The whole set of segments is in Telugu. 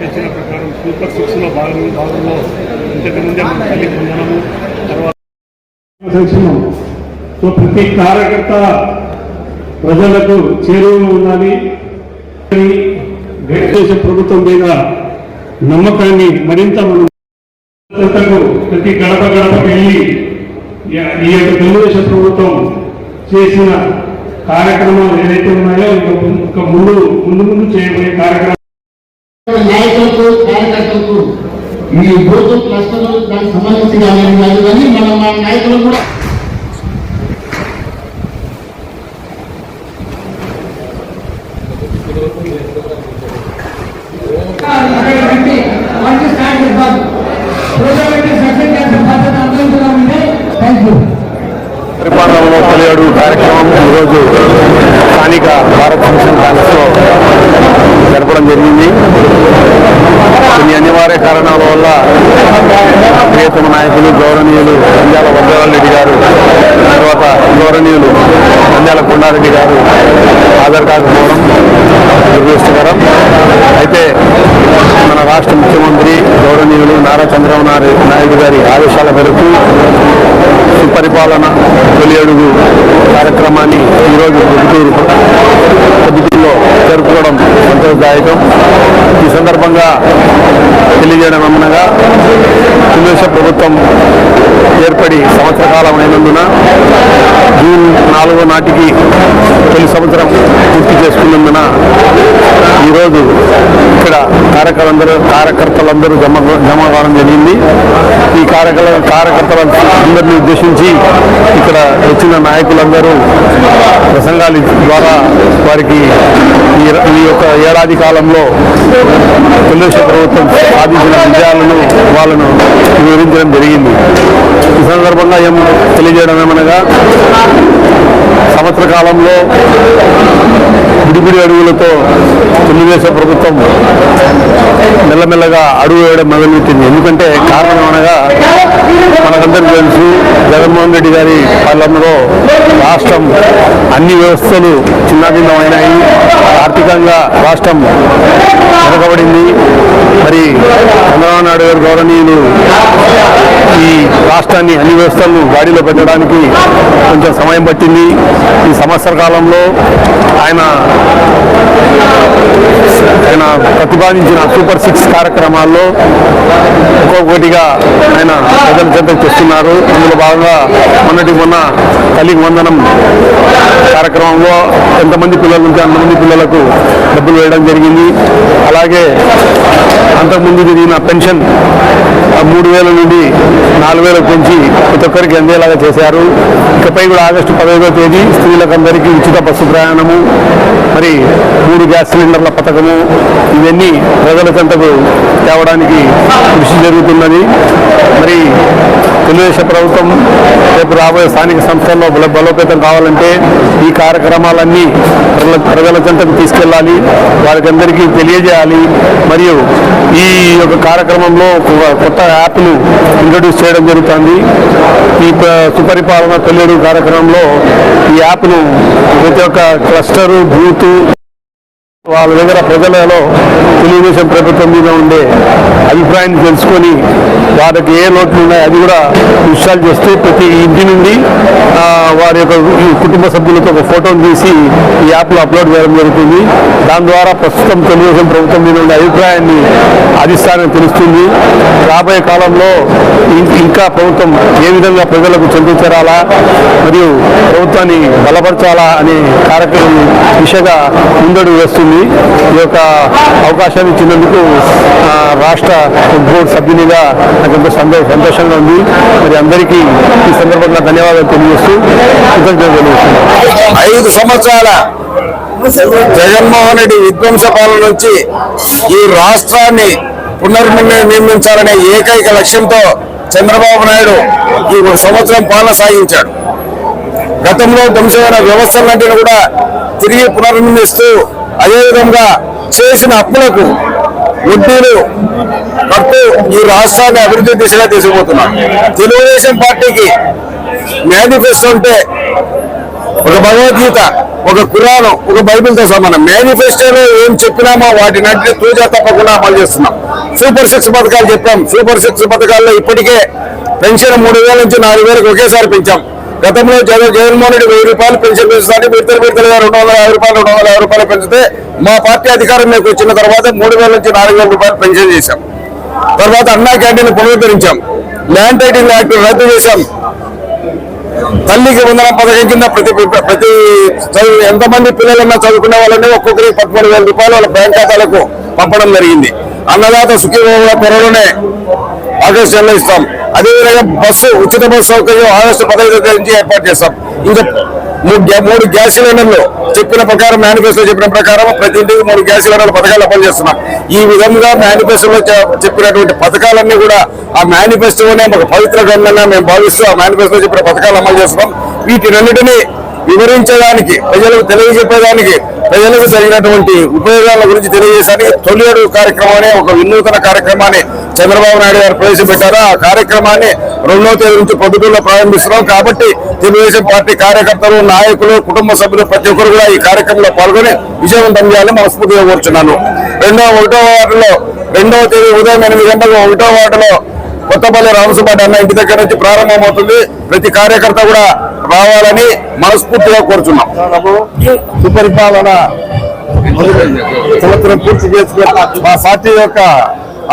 తెచ్చిన ప్రకారం సూపర్ సిక్స్లో భాగం భాగంలో ఇంతకు ముందే మన తల్లి పొందడము తర్వాత సో ప్రతి కార్యకర్త ప్రజలకు చేరువ ఉండాలి. దేశ ప్రభుత్వం మీద నమ్మకాన్ని మరింత మనం ప్రతి గడప గడపకి వెళ్ళి ఈ- యొక్క తెలుగుదేశం ప్రభుత్వం చేసిన కార్యక్రమాలు ఏదైతే ఉన్నాయో ఇంకా ముందు ముందు ముందు చేయబోయే కార్యక్రమం నాయకులకు కార్యకర్తలకు ఈ బూత్ క్లస్టర్ దానికి సంబంధించి కాదు కానీ మన మా నాయకులు కూడా. పరిపాలనలో కార్యక్రమం ఈరోజు స్థానిక భారత మిషన్ కాంగ్రెస్లో జరపడం జరిగింది. కొన్ని అనివార్య కారణాల వల్ల ప్రియతమ నాయకులు గౌరవనీయులు నంద్యాల వజ్రాల రెడ్డి గారు తర్వాత గౌరవనీయులు నంద్యాల కొండారెడ్డి గారు హాజరు కాకపోవడం దురదృష్టకరం అయితే మన రాష్ట్ర ముఖ్యమంత్రి గౌరవనీయులు నారా చంద్రబాబు నాయుడు గారి ఆదేశాల మేరకు సుపరిపాలన తొలి అడుగు కార్యక్రమాన్ని ఈరోజు పొద్దుటూరు పొద్దుటూరులో జరుపుకోవడం సంతోషదాయకం. ఈ సందర్భంగా తెలియజేయడం అమ్మనగా తెలుగుదేశం ప్రభుత్వం ఏర్పడి సంవత్సర కాలం అయినందున జూన్ నాలుగో నాటికి తొలి సంవత్సరం పూర్తి చేసుకున్నందున ఈరోజు ఇక్కడ కార్యకర్తలందరూ కార్యకర్తలందరూ జమ జమ కావడం జరిగింది. ఈ కార్యకర్త కార్యకర్తలు అందరినీ ఉద్దేశించి ఇక్కడ వచ్చిన నాయకులందరూ ప్రసంగాల ద్వారా వారికి ఈ ఈ యొక్క ఏడాది కాలంలో తెలుగుదేశం ప్రభుత్వం సాధించిన విజయాలను వాళ్ళను వివరించడం జరిగింది. ఈ సందర్భంగా ఏం తెలియజేయడం ఏమనగా సంవత్సర కాలంలో విడిపిడి అడుగులతో తెలుగుదేశం ప్రభుత్వం మెల్లమెల్లగా అడుగు వేయడం మొదలుపెట్టింది. ఎందుకంటే కారణం అనగా మనకందరికీ తెలుసు జగన్మోహన్ రెడ్డి గారి పాలనలో రాష్ట్రం అన్ని వ్యవస్థలు చిన్నాభిన్నమైనాయి ఆర్థికంగా రాష్ట్రం వెనకబడింది. మరి చంద్రబాబు నాయుడు గారు గౌరవనీయులు ఈ రాష్ట్రాన్ని అన్ని వ్యవస్థలను గాడిలో పెట్టడానికి కొంచెం సమయం పట్టింది. ఈ సంవత్సర కాలంలో ఆయన ఆయన ప్రతిపాదించిన సూపర్ సిక్స్ కార్యక్రమాల్లో ఒక్కొక్కటిగా ఆయన ప్రజల చెంతకు తెస్తున్నారు. అందులో భాగంగా మొన్నటి మొన్న తల్లికి వందనం కార్యక్రమంలో ఎంతమంది పిల్లలు ఉంటే అంతమంది పిల్లలకు డబ్బులు వేయడం జరిగింది. అలాగే అంతకుముందు జరిగిన పెన్షన్ మూడు వేల నుండి నాలుగు వేలకు పెంచి ప్రతి ఒక్కరికి అందేలాగా చేశారు. ఇకపై కూడా ఆగస్టు పదహైదో తేదీ స్త్రీలకు అందరికీ ఉచిత బస్సు ప్రయాణము మరి మూడు గ్యాస్ సిలిండర్ల పథకము ఇవన్నీ ప్రజల చెంతకు తేవడానికి కృషి జరుగుతున్నది. మరి తెలుగుదేశం ప్రభుత్వం రేపు రాబోయే స్థానిక సంస్థల్లో బలోపేతం కావాలంటే ఈ కార్యక్రమాలన్నీ ప్రజల ప్రజల చెంతకు తీసుకెళ్ళాలి. వారికి అందరికీ తెలియజేయాలి. మరియు ఈ యొక్క కార్యక్రమంలో కొత్త యాప్ను ఇంట్రడ్యూస్ చేయడం జరుగుతుంది. ఈ ప- సుపరిపాలన తొలిడు కార్యక్రమంలో ఈ యాప్ను ప్రతి ఒక్క క్లస్టరు బూతు వాళ్ళ దగ్గర ప్రజలలో తెలుగుదేశం ప్రభుత్వం మీద ఉండే అభిప్రాయాన్ని తెలుసుకొని వారికి ఏ లోట్లు ఉన్నాయో అది కూడా విషయాలు చేస్తే ప్రతి ఇంటి నుండి వారి యొక్క ఈ కుటుంబ సభ్యులతో ఒక ఫోటోను తీసి ఈ యాప్లో అప్లోడ్ చేయడం జరుగుతుంది. దాని ద్వారా ప్రస్తుతం తెలుగుదేశం ప్రభుత్వం మీద ఉండే అభిప్రాయాన్ని అధిష్టానం తెలుస్తుంది. రాబోయే కాలంలో ఇంకా ప్రభుత్వం ఏ విధంగా ప్రజలకు చెందుతరాలా మరియు ప్రభుత్వాన్ని బలపరచాలా అనే కార్యక్రమం దిశగా ముందడుగు వేస్తుంది. ఉంది ఈ యొక్క అవకాశాన్ని ఇచ్చినందుకు రాష్ట్ర బోర్డు సభ్యునిగా నాకు ఎంతో సంతో సంతోషంగా ఉంది. మరి అందరికీ ఈ సందర్భంగా ధన్యవాదాలు తెలియజేస్తూ కృతజ్ఞతలు తెలియజేస్తున్నాను. ఐదు సంవత్సరాల జగన్మోహన్ రెడ్డి విధ్వంస పాలన నుంచి ఈ రాష్ట్రాన్ని పునర్నిర్మించాలనే ఏకైక లక్ష్యంతో చంద్రబాబు నాయుడు ఈ ఒక సంవత్సరం పాలన సాగించాడు. గతంలో ధ్వంసమైన వ్యవస్థలన్నింటినీ కూడా తిరిగి పునర్నిర్మిస్తూ అదేవిధంగా చేసిన అప్పులకు వడ్డీలు కట్టు ఈ రాష్ట్రాన్ని అభివృద్ధి దిశగా తీసుకుపోతున్నాం తెలుగుదేశం పార్టీకి మేనిఫెస్టో అంటే ఒక భగవద్గీత ఒక కురాను ఒక బైబిల్తో సమానం మేనిఫెస్టోలో ఏం చెప్పినామో వాటిని అంటే తూజా తప్పకుండా అమలు చేస్తున్నాం. సూపర్ సిక్స్ పథకాలు చెప్పాం. సూపర్ సిక్స్ పథకాల్లో ఇప్పటికే పెన్షన్ మూడు వేల నుంచి నాలుగు వేలకు ఒకేసారి పెంచాం. గతంలో జగన్ జగన్మోహన్ రెడ్డి వెయ్యి రూపాయలు పెన్షన్ పెంచుతానికి విడతలు విడతలుగా రెండు వందల యాభై రూపాయలు రెండు వందల యాభై రూపాయలు పెంచితే మా పార్టీ అధికారంలోకి వచ్చిన తర్వాత మూడు వేల నుంచి నాలుగు వేల రూపాయలు పెన్షన్ చేశాం. తర్వాత అన్నా క్యాంటీన్ పునరుద్ధరించాం. ల్యాండ్ టైటింగ్ యాక్ట్ రద్దు చేశాం. తల్లికి వందల పథకం కింద ప్రతి ప్రతి చదువు ఎంతమంది పిల్లలన్నా చదువుకునే వాళ్ళని ఒక్కొక్కరికి పదమూడు వేల రూపాయలు వాళ్ళ బ్యాంక్ ఖాతాలకు పంపడం జరిగింది. అన్నదాత సుఖీభావ త్వరలోనే ఆగస్టు నెలలో ఇస్తాం. అదేవిధంగా బస్సు ఉచిత బస్సు సౌకర్యం ఆగస్టు పదహైదు నుంచి ఏర్పాటు చేస్తాం. ఇంకా మూడు గ్యా- మూడు గ్యాస్ సిలిండర్లు చెప్పిన ప్రకారం మేనిఫెస్టో చెప్పిన ప్రకారం ప్రతి ఇంటికి మూడు గ్యాస్ సిలిండర్ల పథకాలు అమలు చేస్తున్నాం. ఈ విధంగా మేనిఫెస్టోలో చెప్పినటువంటి పథకాలన్నీ కూడా ఆ మేనిఫెస్టోనే ఒక పవిత్ర గ్రంథంగా మేము భావిస్తూ ఆ మేనిఫెస్టో చెప్పిన పథకాలు అమలు చేస్తున్నాం. వీటినన్నిటినీ వివరించడానికి ప్రజలకు తెలియజెప్పేదానికి ప్రజలకు జరిగినటువంటి ఉపయోగాల గురించి తెలియజేసడానికి తొలి అడుగు కార్యక్రమం ఒక వినూతన కార్యక్రమాన్ని చంద్రబాబు నాయుడు గారు ప్రవేశపెట్టారు. ఆ కార్యక్రమాన్ని రెండవ తేదీ నుంచి పొద్దుటూరులో ప్రారంభిస్తున్నాం. కాబట్టి తెలుగుదేశం పార్టీ కార్యకర్తలు నాయకులు కుటుంబ సభ్యులు ప్రతి ఒక్కరు కూడా ఈ కార్యక్రమంలో పాల్గొని విజయవంతం చేయాలని మనస్ఫూర్తిగా కోరుచున్నాను. రెండవ ఒకటో వార్డులో రెండవ తేదీ ఉదయం ఎనిమిది గంటలు ఒకటో వార్డులో కొత్తపల్లి రామసుబ్బాటి అన్న ఇంటి దగ్గర నుంచి ప్రారంభమవుతుంది. ప్రతి కార్యకర్త కూడా రావాలని మనస్ఫూర్తిగా కోరుచున్నాం. సుపరిపాలన సంవత్సరం పూర్తి చేసుకుని మా పార్టీ యొక్క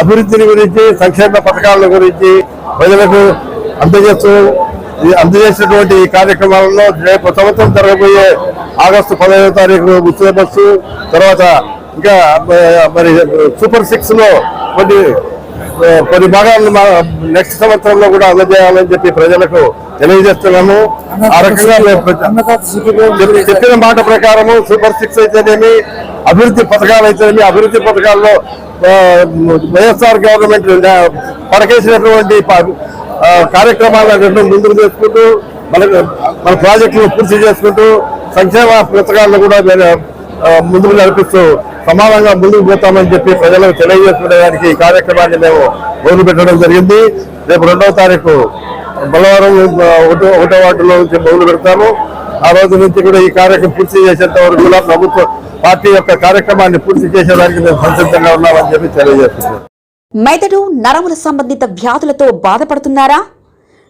అభివృద్ధిని గురించి సంక్షేమ పథకాల గురించి ప్రజలకు అందజేస్తూ ఈ అందజేసినటువంటి ఈ కార్యక్రమాలలో రేపు సంవత్సరం జరగబోయే ఆగస్టు పదహైదో తారీఖు ఉచిత బస్సు తర్వాత ఇంకా మరి సూపర్ సిక్స్లో కొన్ని కొన్ని భాగాలను నెక్స్ట్ సంవత్సరంలో కూడా అందజేయాలని చెప్పి ప్రజలకు తెలియజేస్తున్నాము. ఆ రకంగా చెప్పిన మాట ప్రకారము సూపర్ సిక్స్ అయితేనేమి అభివృద్ధి పథకాలు అయితేనేమి అభివృద్ధి పథకాల్లో వైఎస్ఆర్ గవర్నమెంట్ పడకేసినటువంటి ప- ఆ, కార్యక్రమాలను ముందుకు చేసుకుంటూ మనకు మన ప్రాజెక్టులు పూర్తి చేసుకుంటూ సంక్షేమ పథకాలను కూడా ముందుకు నడిపిస్తూ సమానంగా ముందుకు పోతామని చెప్పి ప్రజలకు తెలియజేసుకునేదానికి ఈ కార్యక్రమాన్ని మేము మొదలు పెట్టడం జరిగింది. రేపు రెండవ తారీఖు బలవారం ఒకటో ఒకటో వార్డులో నుంచి మొదలు పెడతాము. ఆ రోజు నుంచి కూడా ఈ కార్యక్రమం పూర్తి చేసేంత వరకు కూడా ప్రభుత్వ పార్టీ యొక్క కార్యక్రమాన్ని పూర్తి చేసేదానికి మేము సంసిద్ధంగా ఉన్నామని చెప్పి తెలియజేస్తున్నాం. మెదడు నరముల సంబంధిత వ్యాధులతో బాధపడుతున్నారా?